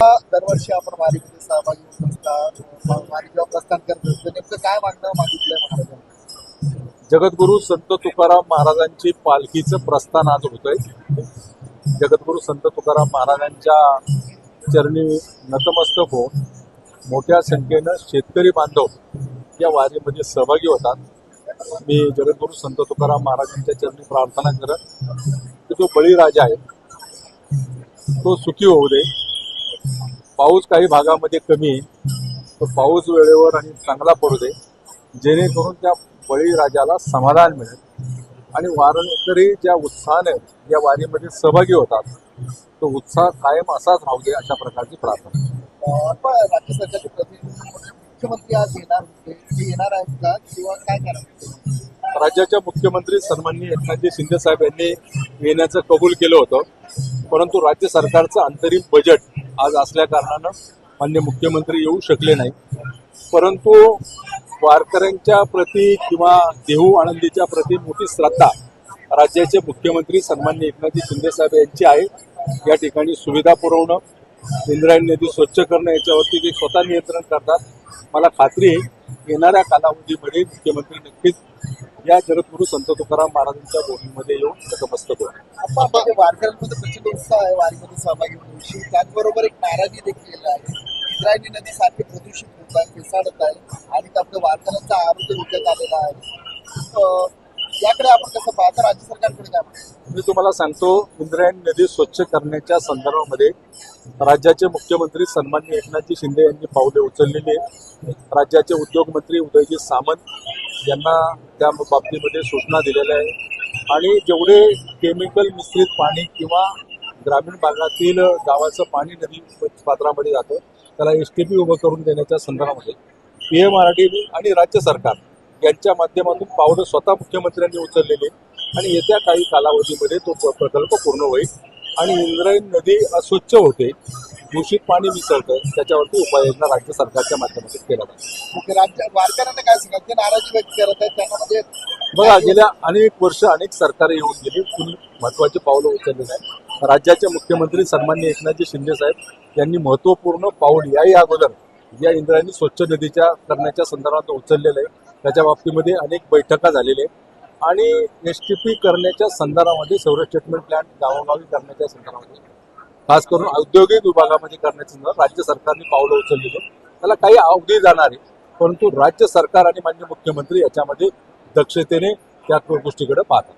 दरवर्षी आपण वारीमध्ये सहभागी होत असता वारी जेव्हा प्रस्थान करत असतो नेमकं काय मागणं मागितलंय महाराजांनी जगद्गुरु संत तुकाराम महाराजांची पालखीचं प्रस्थान आज होतंय. जगद्गुरु संत तुकाराम महाराजांच्या चरणी नतमस्तक होऊन मोठ्या संख्येनं शेतकरी बांधव या वारीमध्ये सहभागी होतात. मी जगद्गुरु संत तुकाराम महाराजांच्या चरणी प्रार्थना करत की जो बळीराजा आहे तो सुखी होऊ दे. पाऊस काही भागामध्ये कमी आहे तो पाऊस वेळेवर आणि चांगला पडू दे जेणेकरून त्या बळीराजाला समाधान मिळेल. आणि वारकरी ज्या उत्साहाने या वारीमध्ये सहभागी होतात तो उत्साह कायम असाच राहू दे अशा प्रकारची प्रार्थना. राज्य सरकारचे प्रतिनिधी मुख्यमंत्री आज येणार होते. येणार आहेत का? किंवा काय करणार राज्याच्या मुख्यमंत्री सन्माननीय एकनाथजी शिंदे साहेब यांनी येण्याचं कबूल केलं होतं परंतु राज्य सरकारचं अंतरिम बजेट आज असल्या कारणानं मान्य मुख्यमंत्री येऊ शकले नाही. परंतु वारकऱ्यांच्या प्रती किंवा देहू आनंदीच्या प्रती मोठी श्रद्धा राज्याचे मुख्यमंत्री सन्मान्य एकनाथजी शिंदेसाहेब यांची आहे. या ठिकाणी सुविधा पुरवणं इंद्रायणी नदी स्वच्छ करणं याच्यावरती ते स्वतः नियंत्रण करतात. मला खात्री आहे येणाऱ्या कालावधीमध्ये मुख्यमंत्री नक्कीच या जगद्गुरु संत तुकाराम महाराजांच्या बोलीमध्ये येऊन नतमस्तक होणार आहे वारीमध्ये सहभागी होण्याविषयी त्याचबरोबर एक नाराजी देखील आहे. इंद्रायणी नदी सारखी प्रदूषित होत आहे पिसाळत आहे आणि त्यामुळे वारकऱ्यांचा आरोग्य धोक्यात आलेला आहे. याकडे आपण कसं पाहतो? राज्य सरकारकडे काय मी तुम्हाला सांगतो इंद्रायणी नदी स्वच्छ करण्याच्या संदर्भामध्ये राज्याचे मुख्यमंत्री सन्मान्य एकनाथजी शिंदे यांनी पावले उचललेली आहेत. राज्याचे उद्योगमंत्री उदयजी सामंत यांना त्या बाबतीमध्ये सूचना दिलेल्या आहे आणि जेवढे केमिकल मिश्रित पाणी किंवा ग्रामीण भागातील गावाचं पाणी नदी पात्रामध्ये जातं. त्याला एस टी पी उभं करून देण्याच्या संदर्भामध्ये पी एम आर डी आणि राज्य सरकार यांच्या माध्यमातून पावलं स्वतः मुख्यमंत्र्यांनी उचललेली. आणि येत्या काही कालावधीमध्ये तो प्र- प्रकल्प पूर्ण होईल. आणि इंद्रायणी नदी अस्वच्छ होते दूषित पाणी मिसळतं त्याच्यावरती उपाययोजना राज्य सरकारच्या माध्यमातून केल्या जातात. राज्य वारकऱ्यांना काय सांगाल? ते नाराजी व्यक्त करत आहेत त्यांना म्हणजे बघा गेल्या अनेक वर्ष अनेक सरकारे येऊन गेली. कुणी महत्त्वाचे पावलं उचलले नाही राज्याचे मुख्यमंत्री सन्मान्य एकनाथजी शिंदे साहेब यांनी महत्त्वपूर्ण पाऊल याही अगोदर या इंद्रायणी स्वच्छ नदीच्या करण्याच्या संदर्भात उचललेलं आहे. त्याच्या बाबतीमध्ये अनेक बैठका झालेल्या आहेत आणि एस टी पी करण्याच्या संदर्भामध्ये सौर स्टेटमेंट प्लॅन गावोगावी करण्याच्या संदर्भामध्ये खास करून औद्योगिक विभागामध्ये करण्याच्या संदर्भात राज्य सरकारने पावलं उचललेली त्याला काही अवधी जाणार आहे परंतु राज्य सरकार आणि मान्य मुख्यमंत्री याच्यामध्ये दक्षतेने त्या गोष्टीकडे पाहतात.